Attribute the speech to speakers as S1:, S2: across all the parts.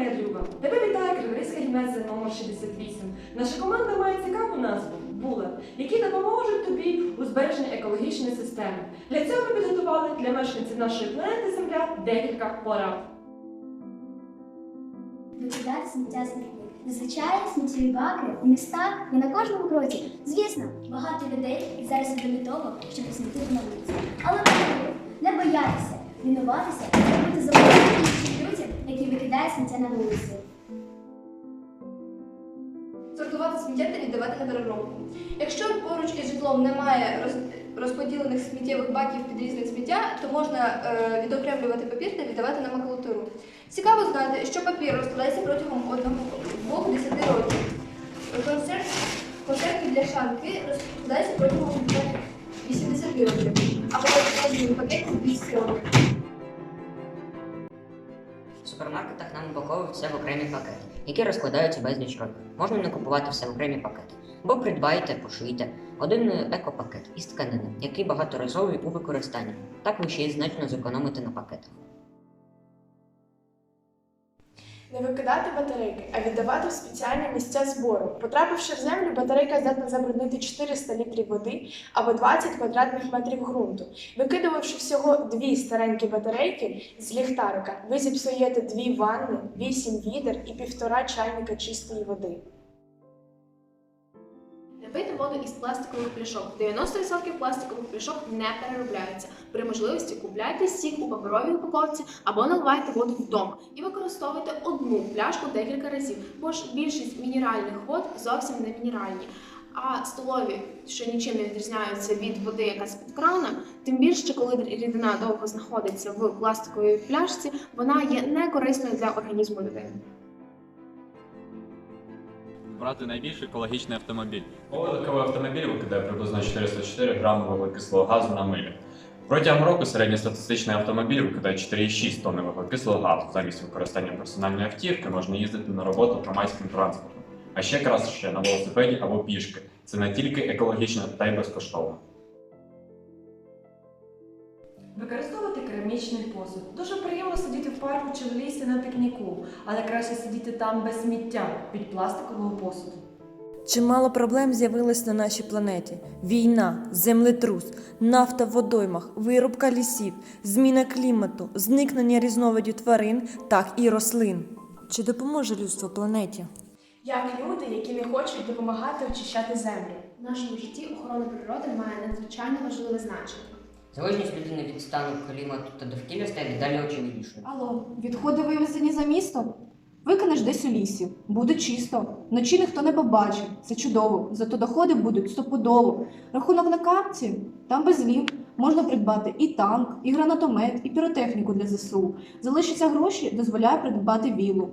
S1: Дмитро. Тебе вітає Криворізька гімназія номер 68. Наша команда має цікаву назву Була, які допоможуть тобі у збереженні екологічної системи. Для цього ми підготували для мешканців нашої планети Земля декілька порад.
S2: Викидати сміття з них. Зазвичай сміттєві баки у містах не на кожному кроці. Звісно, багато людей зараз до того, щоб посмітити на вулиці. Але не боятися, винуватися і зауваження іншим людям, які викидають сміття на вулиці.
S3: сортувати сміття та віддавати на переробку. Якщо поруч із житлом немає роз- розподілених сміттєвих баків під різне сміття, то можна е, відокремлювати папір та віддавати на макулатуру. Цікаво знати, що папір розкладається протягом одного 10 років. Концерт, концертні бляшанки розкладаються протягом 80 років, а пакет пакет 200 років.
S4: В супермаркетах нам упаковують все в окремі пакети, які розкладаються безліч років. Можна не купувати все в окремі пакети. Бо придбайте, пошийте один екопакет із тканини, який багаторазовий у використанні. Так ви ще й значно зекономите на пакетах.
S5: Не викидати батарейки, а віддавати в спеціальні місця збору. Потрапивши в землю, батарейка здатна забруднити 400 літрів води або 20 квадратних метрів ґрунту. Викидувавши всього дві старенькі батарейки з ліхтарика, ви зіпсуєте дві ванни, вісім відер і півтора чайника чистої води.
S6: Не воду із пластикових пляшок. 90% пластикових пляшок не переробляються. При можливості купляйте сік у паперовій упаковці або наливайте воду вдома і використовуйте одну пляшку декілька разів, бо ж більшість мінеральних вод зовсім не мінеральні. А столові, що нічим не відрізняються від води, яка з-під крана, тим більше, коли рідина довго знаходиться в пластиковій пляшці, вона є некорисною для організму людини.
S7: Брати найбільш екологічний автомобіль. Легковий автомобіль викидає приблизно 404 грами вуглекислого газу на милю. Протягом року середньостатистичний автомобіль викидає 4,6 тонни вуглекислого газу. Замість використання персональної автівки можна їздити на роботу громадським транспортом. А ще краще на велосипеді або пішки. Це не тільки екологічно, та й безкоштовно.
S1: Використовувати керамічний посуд. Дуже приємно в парку чи в лісі на пікніку, але краще сидіти там без сміття від пластикового посуду. Чимало проблем з'явилось на нашій планеті: війна, землетрус, нафта в водоймах, вирубка лісів, зміна клімату, зникнення різновидів тварин, так і рослин. Чи допоможе людство планеті?
S5: Як люди, які не хочуть допомагати очищати землю.
S6: В нашому житті охорона природи має надзвичайно важливе значення.
S4: Залежність людини від стану клімату та довкілля стає дедалі очевиднішою.
S8: Алло, відходи вивезені за містом? Викинеш десь у лісі, буде чисто. Вночі ніхто не побачить. Це чудово. Зато доходи будуть стопудово. Рахунок на картці там без лів. Можна придбати і танк, і гранатомет, і піротехніку для ЗСУ. Залишаться гроші, дозволяє придбати вілу.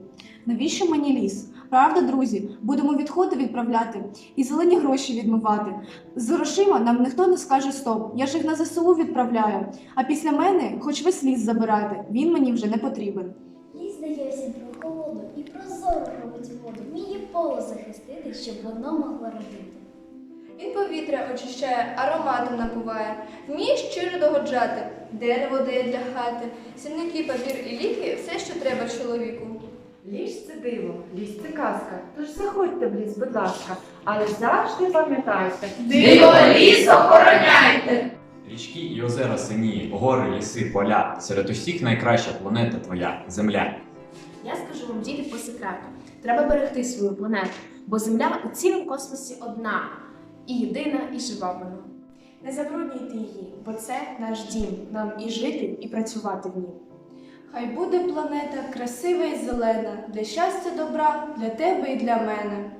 S8: Навіщо мені ліс? Правда, друзі, будемо відходи відправляти і зелені гроші відмивати. З грошима нам ніхто не скаже стоп. Я ж їх на ЗСУ відправляю. А після мене хоч весь ліс забирайте, він мені вже не потрібен.
S2: Ліс дає всім прохолоду і прозоро робить воду. Вміє поле захистити, щоб воно могло родити.
S3: Він повітря очищає, ароматом напуває, вміє щиро догоджати, дерево дає для хати, сірники, папір і ліки все, що треба чоловіку.
S1: Ліс це диво, ліс це казка. Тож заходьте в ліс, будь ласка, але завжди пам'ятайте.
S3: Диво ліс охороняйте!
S7: Річки і озера сині, гори, ліси, поля. Серед усіх найкраща планета твоя земля.
S6: Я скажу вам діти по секрету. Треба берегти свою планету, бо Земля у цілому космосі одна і єдина, і жива вона.
S5: Не забруднюйте її, бо це наш дім. Нам і жити, і працювати в ній. Хай буде планета красива і зелена, для щастя добра, для тебе і для мене.